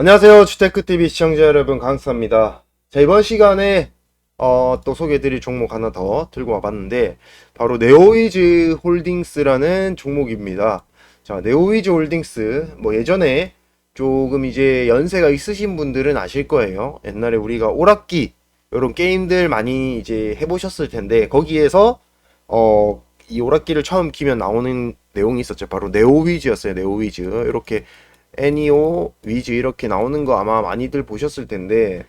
안녕하세요. 주테크TV 시청자 여러분, 강수입니다. 자, 이번 시간에, 어, 또 소개해드릴 종목 하나 더 들고 와봤는데, 바로 네오위즈 홀딩스라는 종목입니다. 자, 네오위즈 홀딩스, 뭐 예전에 조금 이제 연세가 있으신 분들은 아실 거예요. 옛날에 우리가 오락기, 이런 게임들 많이 이제 해보셨을 텐데, 거기에서, 어, 이 오락기를 처음 키면 나오는 내용이 있었죠. 바로 네오위즈였어요. 네오위즈. 이렇게 애니오, 위즈 이렇게 나오는 거 아마 많이들 보셨을 텐데,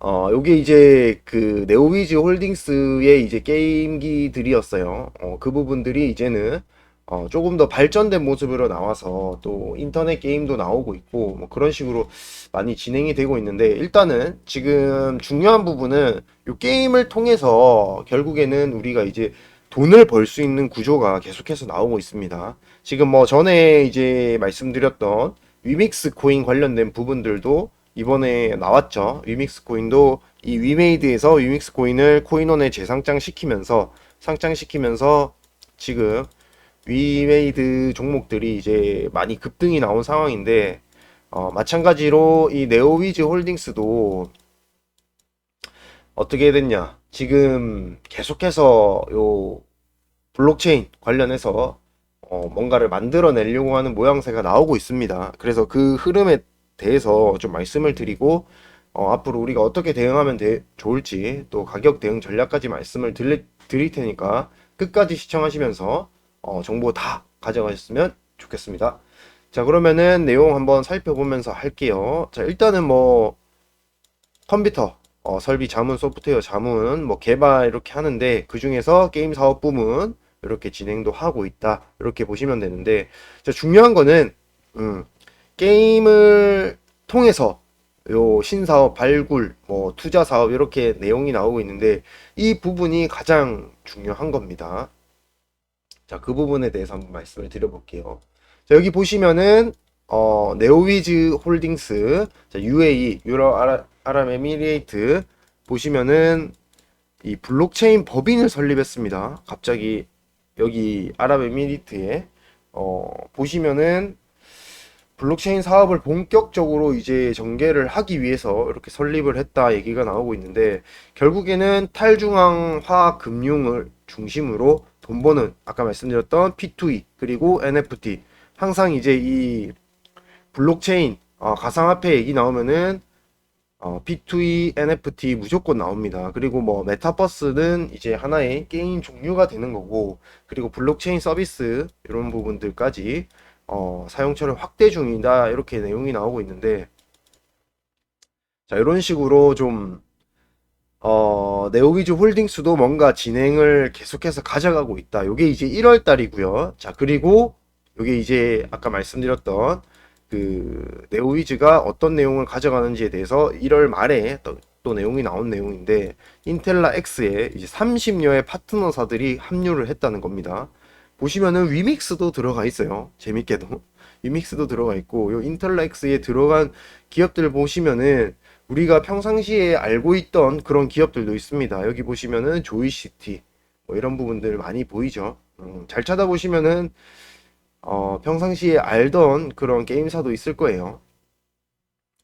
어, 요게 이제 그 네오위즈 홀딩스의 이제 게임기들이었어요. 어, 그 부분들이 이제는 어, 조금 더 발전된 모습으로 나와서 또 인터넷 게임도 나오고 있고 뭐 그런 식으로 많이 진행이 되고 있는데 일단은 지금 중요한 부분은 요 게임을 통해서 결국에는 우리가 이제 돈을 벌 수 있는 구조가 계속해서 나오고 있습니다. 지금 뭐 전에 이제 말씀드렸던 위믹스 코인 관련된 부분들도 이번에 나왔죠. 위믹스 코인도 이 위메이드에서 위믹스 코인을 코인원에 재상장 시키면서 상장시키면서 지금 위메이드 종목들이 이제 많이 급등이 나온 상황인데 어, 마찬가지로 이 네오위즈 홀딩스도 어떻게 됐냐? 지금 계속해서 요 블록체인 관련해서 어, 뭔가를 만들어내려고 하는 모양새가 나오고 있습니다. 그래서 그 흐름에 대해서 좀 말씀을 드리고 어, 앞으로 우리가 어떻게 대응하면 되- 좋을지 또 가격 대응 전략까지 말씀을 드릴, 드릴 테니까 끝까지 시청하시면서 어, 정보 다 가져가셨으면 좋겠습니다. 자, 그러면은 내용 한번 살펴보면서 할게요. 자, 일단은 뭐 컴퓨터 어, 설비 자문 소프트웨어 자문 뭐 개발 이렇게 하는데 그 중에서 게임 사업 부문 이렇게 진행도 하고 있다 이렇게 보시면 되는데 자, 중요한 거는 음, 게임을 통해서 요 신사업 발굴 뭐 투자 사업 이렇게 내용이 나오고 있는데 이 부분이 가장 중요한 겁니다. 자, 그 부분에 대해서 한번 말씀을 드려볼게요. 자, 여기 보시면은 어, 네오위즈 홀딩스, 자, UAE, 유럽 아라, 아랍에미레이트 보시면은 이 블록체인 법인을 설립했습니다. 갑자기 여기 아랍에미리트에 어, 보시면은 블록체인 사업을 본격적으로 이제 전개를 하기 위해서 이렇게 설립을 했다 얘기가 나오고 있는데 결국에는 탈중앙 화학 금융을 중심으로 돈 버는 아까 말씀드렸던 P2E 그리고 NFT 항상 이제 이 블록체인 어, 가상화폐 얘기 나오면은 어, P2E NFT 무조건 나옵니다. 그리고 뭐 메타버스는 이제 하나의 게임 종류가 되는 거고 그리고 블록체인 서비스 이런 부분들까지 어, 사용처를 확대 중이다 이렇게 내용이 나오고 있는데 자 이런 식으로 좀 어, 네오위즈 홀딩스도 뭔가 진행을 계속해서 가져가고 있다. 요게 이제 1월 달이고요. 자, 그리고 요게 이제 아까 말씀드렸던 그 네오위즈가 어떤 내용을 가져가는지에 대해서 1월 말에 또, 또 내용이 나온 내용인데 인텔라 X에 이제 30여의 파트너사들이 합류를 했다는 겁니다. 보시면은 위믹스도 들어가 있어요. 재밌게도 위믹스도 들어가 있고 요 인텔라 X에 들어간 기업들 보시면은 우리가 평상시에 알고 있던 그런 기업들도 있습니다. 여기 보시면은 조이시티 뭐 이런 부분들 많이 보이죠. 음, 잘 찾아보시면은 어, 평상시에 알던 그런 게임사도 있을 거예요.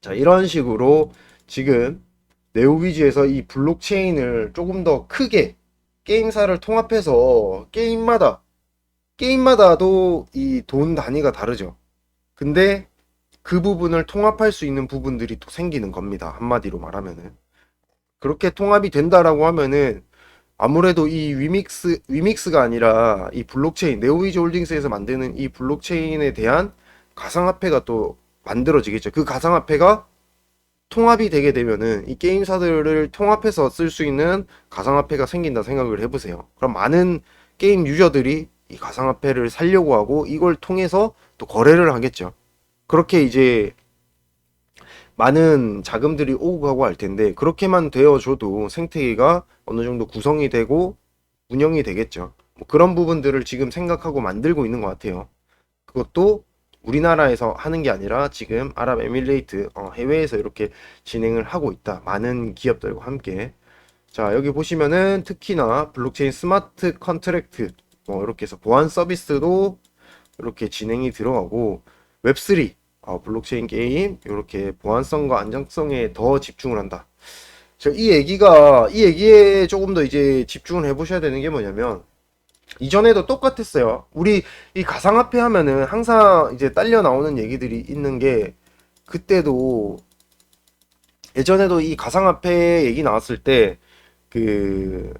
자, 이런 식으로 지금 네오위즈에서 이 블록체인을 조금 더 크게 게임사를 통합해서 게임마다 게임마다도 이 돈 단위가 다르죠. 근데 그 부분을 통합할 수 있는 부분들이 또 생기는 겁니다. 한마디로 말하면은. 그렇게 통합이 된다라고 하면은 아무래도 이 위믹스, 위믹스가 아니라 이 블록체인, 네오위즈 홀딩스에서 만드는 이 블록체인에 대한 가상화폐가 또 만들어지겠죠. 그 가상화폐가 통합이 되게 되면은 이 게임사들을 통합해서 쓸 수 있는 가상화폐가 생긴다 생각을 해보세요. 그럼 많은 게임 유저들이 이 가상화폐를 살려고 하고 이걸 통해서 또 거래를 하겠죠. 그렇게 이제 많은 자금들이 오고 가고 할 텐데 그렇게만 되어줘도 생태계가 어느 정도 구성이 되고 운영이 되겠죠. 뭐 그런 부분들을 지금 생각하고 만들고 있는 것 같아요. 그것도 우리나라에서 하는 게 아니라 지금 아랍에미레이트 어, 해외에서 이렇게 진행을 하고 있다. 많은 기업들과 함께. 자, 여기 보시면은 특히나 블록체인 스마트 컨트랙트 뭐 이렇게 해서 보안 서비스도 이렇게 진행이 들어가고 웹3 어, 블록체인 게임 이렇게 보안성과 안정성에 더 집중을 한다. 저 이 얘기가 이 얘기에 조금 더 이제 집중을 해보셔야 되는 게 뭐냐면 이전에도 똑같았어요. 우리 이 가상화폐 하면은 항상 이제 딸려 나오는 얘기들이 있는 게 그때도 예전에도 이 가상화폐 얘기 나왔을 때 그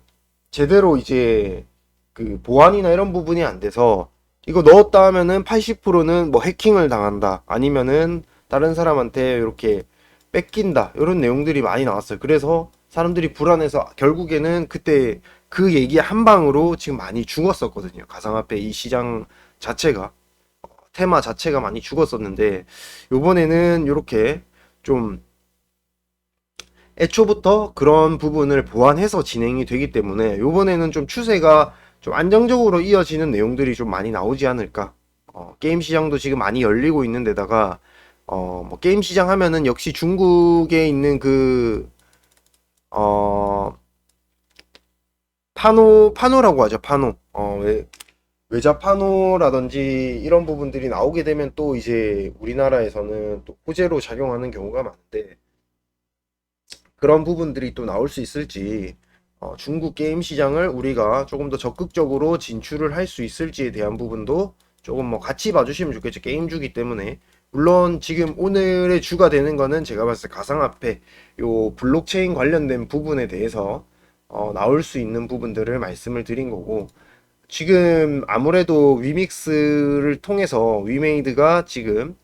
제대로 이제 그 보안이나 이런 부분이 안 돼서 이거 넣었다 하면은 80%는 뭐 해킹을 당한다 아니면은 다른 사람한테 이렇게 뺏긴다 이런 내용들이 많이 나왔어요. 그래서 사람들이 불안해서 결국에는 그때 그 얘기 한 방으로 지금 많이 죽었었거든요. 가상화폐 이 시장 자체가 어, 테마 자체가 많이 죽었었는데 요번에는 이렇게 좀 애초부터 그런 부분을 보완해서 진행이 되기 때문에 요번에는 좀 추세가 좀 안정적으로 이어지는 내용들이 좀 많이 나오지 않을까. 어, 게임 시장도 지금 많이 열리고 있는 데다가 어, 뭐 게임 시장 하면은 역시 중국에 있는 그 어, 파노 파노라고 하죠. 파노. 어, 외, 외자 파노라든지 이런 부분들이 나오게 되면 또 이제 우리나라에서는 또 호재로 작용하는 경우가 많은데 그런 부분들이 또 나올 수 있을지 어, 중국 게임 시장을 우리가 조금 더 적극적으로 진출을 할 수 있을지에 대한 부분도 조금 뭐 같이 봐주시면 좋겠죠. 게임 주기 때문에. 물론 지금 오늘의 주가 되는 거는 제가 봤을 때 가상화폐, 요 블록체인 관련된 부분에 대해서 어, 나올 수 있는 부분들을 말씀을 드린 거고, 지금 아무래도 위믹스를 통해서 위메이드가 지금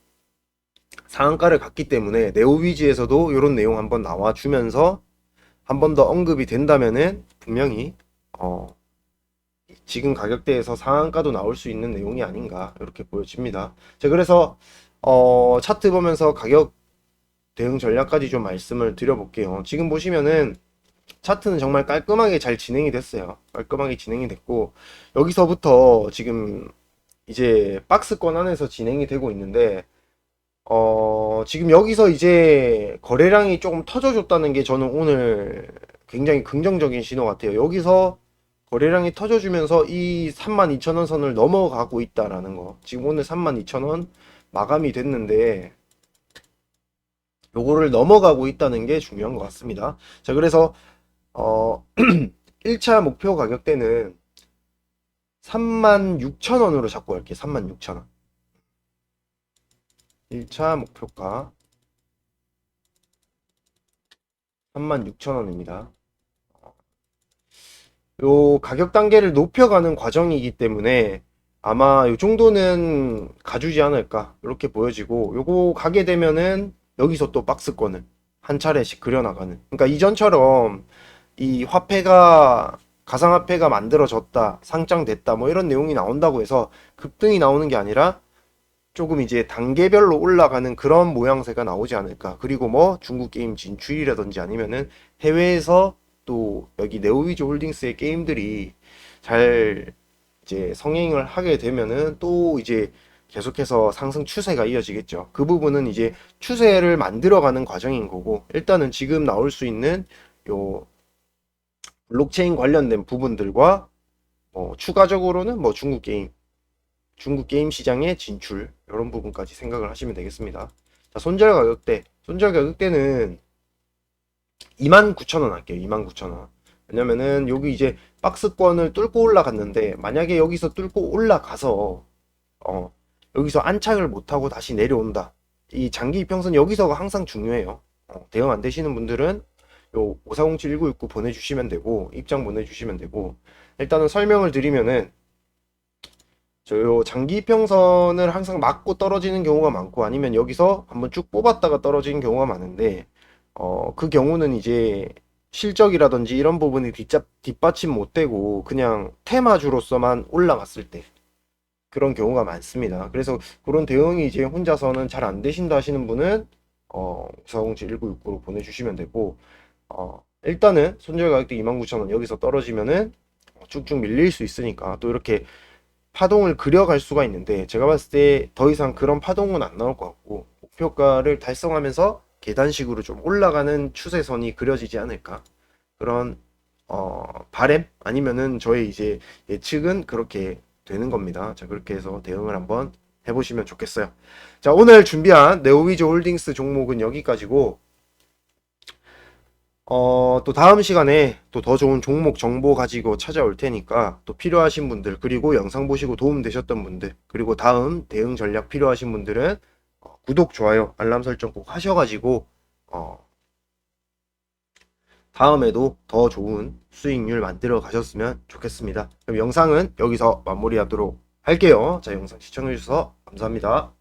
상한가를 갔기 때문에 네오위즈에서도 이런 내용 한번 나와주면서 한 번 더 언급이 된다면은 분명히 어 지금 가격대에서 상한가도 나올 수 있는 내용이 아닌가 이렇게 보여집니다. 자 그래서 어 차트 보면서 가격 대응 전략까지 좀 말씀을 드려볼게요. 지금 보시면은 차트는 정말 깔끔하게 잘 진행이 됐어요. 깔끔하게 진행이 됐고 여기서부터 지금 이제 박스권 안에서 진행이 되고 있는데 어, 지금 여기서 이제 거래량이 조금 터져줬다는 게 저는 오늘 굉장히 긍정적인 신호 같아요. 여기서 거래량이 터져주면서 이 32,000원 선을 넘어가고 있다라는 거. 지금 오늘 32,000원 마감이 됐는데 요거를 넘어가고 있다는 게 중요한 것 같습니다. 자, 그래서 어 1차 목표 가격대는 36,000원으로 잡고 갈게요. 36,000원. 1차 목표가 36,000원입니다. 요 가격 단계를 높여가는 과정이기 때문에 아마 요 정도는 가주지 않을까 이렇게 보여지고 요거 가게 되면은 여기서 또 박스권을 한 차례씩 그려나가는 그러니까 이전처럼 이 화폐가 가상화폐가 만들어졌다 상장됐다 뭐 이런 내용이 나온다고 해서 급등이 나오는 게 아니라 조금 이제 단계별로 올라가는 그런 모양새가 나오지 않을까. 그리고 뭐 중국 게임 진출이라든지 아니면은 해외에서 또 여기 네오위즈 홀딩스의 게임들이 잘 이제 성행을 하게 되면은 또 이제 계속해서 상승 추세가 이어지겠죠. 그 부분은 이제 추세를 만들어가는 과정인 거고 일단은 지금 나올 수 있는 요 블록체인 관련된 부분들과 뭐 추가적으로는 뭐 중국 게임 중국 게임 시장의 진출 이런 부분까지 생각을 하시면 되겠습니다. 자, 손절 가격대 손절 가격대는 29,000원 할게요. 29,000원. 왜냐면은 여기 이제 박스권을 뚫고 올라갔는데 만약에 여기서 뚫고 올라가서 어 여기서 안착을 못하고 다시 내려온다. 이 장기 이평선 여기서가 항상 중요해요. 어, 대응 안 되시는 분들은 요 5407-1969 보내주시면 되고 입장 보내주시면 되고 일단은 설명을 드리면은 저요 장기 평선을 항상 맞고 떨어지는 경우가 많고 아니면 여기서 한번 쭉 뽑았다가 떨어지는 경우가 많은데 어 그 경우는 이제 실적이라든지 이런 부분이 뒷잡, 뒷받침 못 되고 그냥 테마주로서만 올라갔을 때 그런 경우가 많습니다. 그래서 그런 대응이 이제 혼자서는 잘 안 되신다 하시는 분은 어 407-1969로 보내주시면 되고 어 일단은 손절 가격대 29,000원 여기서 떨어지면은 쭉쭉 밀릴 수 있으니까 또 이렇게 파동을 그려갈 수가 있는데 제가 봤을 때 더 이상 그런 파동은 안 나올 것 같고 목표가를 달성하면서 계단식으로 좀 올라가는 추세선이 그려지지 않을까 그런 어 바램 아니면은 저의 이제 예측은 그렇게 되는 겁니다. 자 그렇게 해서 대응을 한번 해보시면 좋겠어요. 자, 오늘 준비한 네오위즈 홀딩스 종목은 여기까지고, 어, 또 다음 시간에 또 더 좋은 종목 정보 가지고 찾아올 테니까 또 필요하신 분들, 그리고 영상 보시고 도움 되셨던 분들, 그리고 다음 대응 전략 필요하신 분들은 어, 구독, 좋아요, 알람 설정 꼭 하셔가지고, 어, 다음에도 더 좋은 수익률 만들어 가셨으면 좋겠습니다. 그럼 영상은 여기서 마무리하도록 할게요. 자, 영상 시청해주셔서 감사합니다.